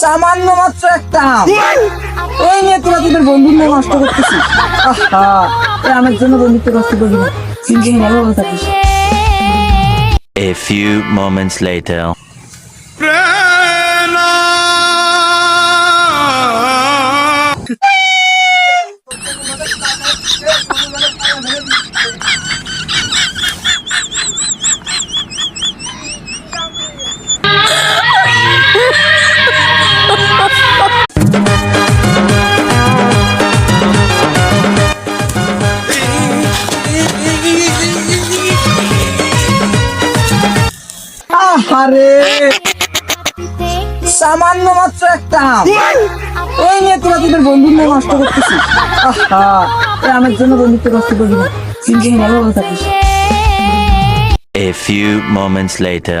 সামান্য মাত্র একটা ওই নিয়ে তোরা তোদের বন্ধু নিয়ে নষ্ট করতেছিস। এই আমের জন্য বন্ধুত্ব কষ্ট করবি না। A few moments later. আহারে। সামান্য মাত্র একটা আম। ওই নিয়ে তোরা তোদের বন্ধু নিয়ে নষ্ট করতেছিস আহা এই আমের জন্য বন্ধুত্ব নষ্ট করবি না। চিন্তা ভালো ভালো থাকিস। A few moments later.